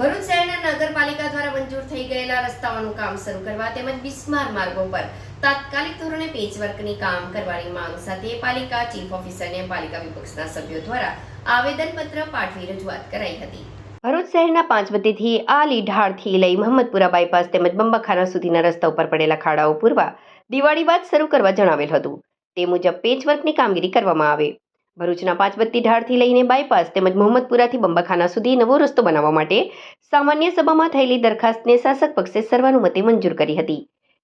ભરૂચ શહેરના નગરપાલિકા દ્વારા મંજૂર થઈ ગયેલા રસ્તાઓનું કામ શરૂ કરવા તેમજ બિસ્માર માર્ગો પર તાત્કાલિક ધોરણે પેચવર્કની કામ કરવાની માંગ સાથે પાલિકા ચીફ ઓફિસરને પાલિકા વિપક્ષના સભ્યો દ્વારા આવેદનપત્ર પાઠવી રજૂઆત કરાઈ હતી. ભરૂચ શહેરના પાંચબત્તીથી આલી ઢાળથી લઈ મહમ્મદપુરા બાયપાસ તેમજ બંબાખાના સુધીના રસ્તા ઉપર પડેલા ખાડાઓ પૂરવા દિવાળી બાદ શરૂ કરવા જણાવેલ હતું. તે મુજબ પેચવર્કની કામગીરી કરવામાં આવે. ભરૂચના પાંચબત્તી ઢાળથી લઈને બાયપાસ તેમજ મોહમ્મદપુરાથી બંબાખાના સુધી નવો રસ્તો બનાવવા માટે સામાન્ય સભામાં થયેલી દરખાસ્તને શાસક પક્ષે સર્વાનુમતે મંજૂર કરી હતી.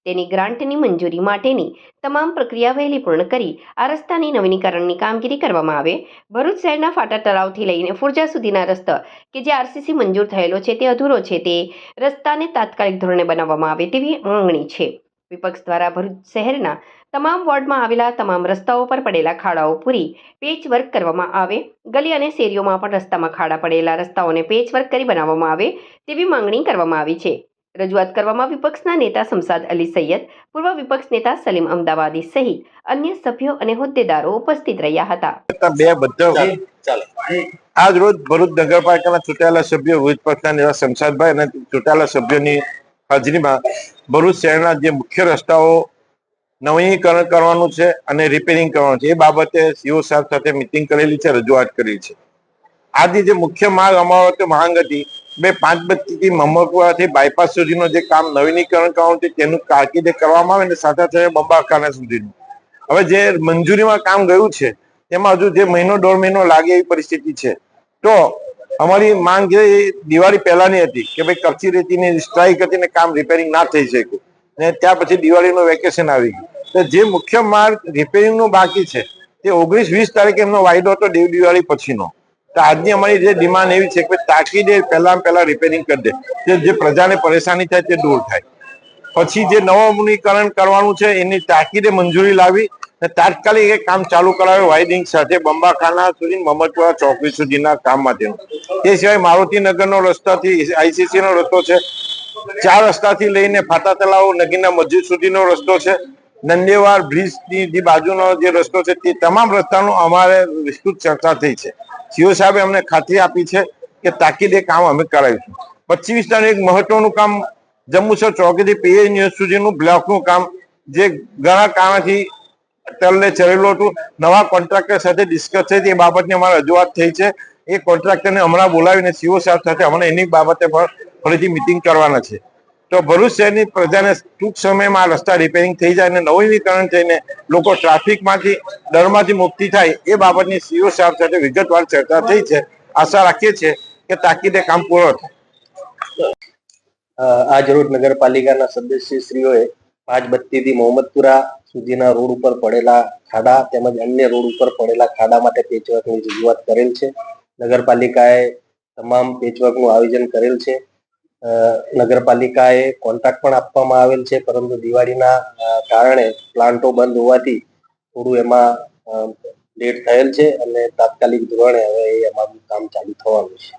તેની ગ્રાન્ટની મંજૂરી માટેની તમામ પ્રક્રિયા વહેલી પૂર્ણ કરી આ રસ્તાની નવીનીકરણની કામગીરી કરવામાં આવે. ભરૂચ શહેરના ફાટા તળાવથી લઈને ફુરજા સુધીના રસ્તા કે જે આરસીસી મંજૂર થયેલો છે તે અધૂરો છે તે રસ્તાને તાત્કાલિક ધોરણે બનાવવામાં આવે તેવી માંગણી છે. વિપક્ષ દ્વારા ભરૂચ શહેરના તમામ વોર્ડમાં આવેલા તમામ રસ્તાઓ પર પડેલા ખાડાઓ પૂરી પેચવર્ક કરવામાં આવે. ગલી અને શેરીઓમાં પણ રસ્તામાં ખાડા પડેલા રસ્તાઓને પેચવર્ક કરી બનાવવામાં આવે તેવી માંગણી કરવામાં આવી છે. રજૂઆત કરવામાં વિપક્ષના નેતા શમસાદ અલી સૈયદ પૂર્વ વિપક્ષ નેતા સલીમ અમદાવાદી સહિત અન્ય સભ્યો અને હોદ્દેદારો ઉપસ્થિત રહ્યા હતા. બે બધા આજ રોજ ભરૂચ નગરપાલિકાના ચૂંટાયેલા સભ્યો વિરોધ પક્ષના નેતા શમશાદભાઈ અને ચૂંટાયેલા સભ્યોની હાજરીમાં ભરૂચ શહેરના જે મુખ્ય રસ્તાઓ નવીનીકરણ કરવાનું છે અને રિપેરિંગ કરવાનું છે, એ બાબતે સીઓ સાહેબ સાથે મિટિંગ કરેલી છે, રજૂઆત કરેલી છે. આજે જે મુખ્ય માર્ગ અમારો માંગ હતી બે પાંચ બત્તીથી મમકવાથી બાયપાસ સુધીનું જે કામ નવીનીકરણ કરવાનું છે, તેનું કારકિર્દે કરવામાં આવે ને સાથે સાથે બંબાખાના સુધીનું. હવે જે મંજૂરીમાં કામ ગયું છે, તેમાં હજુ જે મહિનો દોઢ મહિનો લાગે એવી પરિસ્થિતિ છે. તો અમારી માંગ જે એ દિવાળી પહેલાની હતી કે ભાઈ કચ્છી રેતીની સ્ટ્રાઇક હતી ને કામ રિપેરિંગ ના થઈ શક્યું. ને ત્યાર પછી દિવાળીનું વેકેશન આવી ગયું. તો જે મુખ્ય માર્ગ રિપેરિંગનું બાકી છે, તે ઓગણીસ વીસ તારીખે એમનો વાયદો હતો દેવ દિવાળી પછીનો. તો આજની અમારી જે ડિમાન્ડ એવી છે કે તાકીદે પહેલા પહેલા રિપેરિંગ કરી દે. જે પ્રજાને પરેશાની થાય તે દૂર થાય. પછી જે નવમુનીકરણ કરવાનું છે, એની તાકીદે મંજૂરી લાવી તાત્કાલિક એ કામ ચાલુ કરાવ્યું વાઇડિંગ સાથે બંબાખાના સુધી મમતપુરા ચોકડી સુધીના કામ માટેનું તે સિવાય મારુતિનગરનો રસ્તાથી આઈસીસીનો રસ્તો છે. ચાર રસ્તાથી લઈને ફાટા તલાવ નગીના મસ્જિદ સુધીનો રસ્તો છે. નંદેવાડ બ્રિજની જે બાજુનો જે રસ્તો છે તે તમામ રસ્તાનું અમારે વિસ્તૃત ચર્ચા થઈ છે. સીઓ સાહેબે અમને ખાતરી આપી છે કે તાકીદે કામ અમે કરાવીશું. પચીસ તારીખ મહત્વનું કામ જમ્મુસર ચોકીથી પીએ ન્યૂઝ સુધીનું બ્લોકનું કામ જે ઘણા કારણથી ટલ્લે ચડેલું હતું. નવા કોન્ટ્રાક્ટર સાથે ડિસ્કસ થઈ એ બાબતની અમારે રજૂઆત થઈ છે. એ કોન્ટ્રાક્ટરને હમણાં બોલાવીને સીઓ સાહેબ સાથે હમણાં એની બાબતે પણ ફરીથી મિટિંગ કરવાના છે. તો ભરૂચ શહેરની પ્રજાને ટૂંક સમયમાં રસ્તા રિપેરિંગ થઈ જાય અને નવીનીકરણ થઈને લોકો ટ્રાફિકમાંથી ડરમાંથી મુક્તિ થાય એ બાબતની સીઓ સાહેબ સાથે વિગતવાર ચર્ચા થઈ છે. આશા રાખીએ છીએ કે તાકીદે કામ પૂરો થાય. આજ રોજ નગરપાલિકાના સદસ્યશ્રીઓએ પાંચ બત્તીથી મોહમ્મદપુરા સુધીના રોડ ઉપર પડેલા ખાડા તેમજ અન્ય રોડ ઉપર પડેલા ખાડા માટે પેચવર્કની રજૂઆત કરેલ છે. નગરપાલિકાએ તમામ પેચવર્કનું આયોજન કરેલ છે. નગરપાલિકાએ કોન્ટ્રાક્ટ પણ આપવામાં આવેલ છે, પરંતુ દિવાળીના કારણે પ્લાન્ટો બંધ હોવાથી થોડું એમાં લેટ થયેલ છે અને તાત્કાલિક ધોરણે હવે એ અમારું કામ ચાલુ થવાનું છે.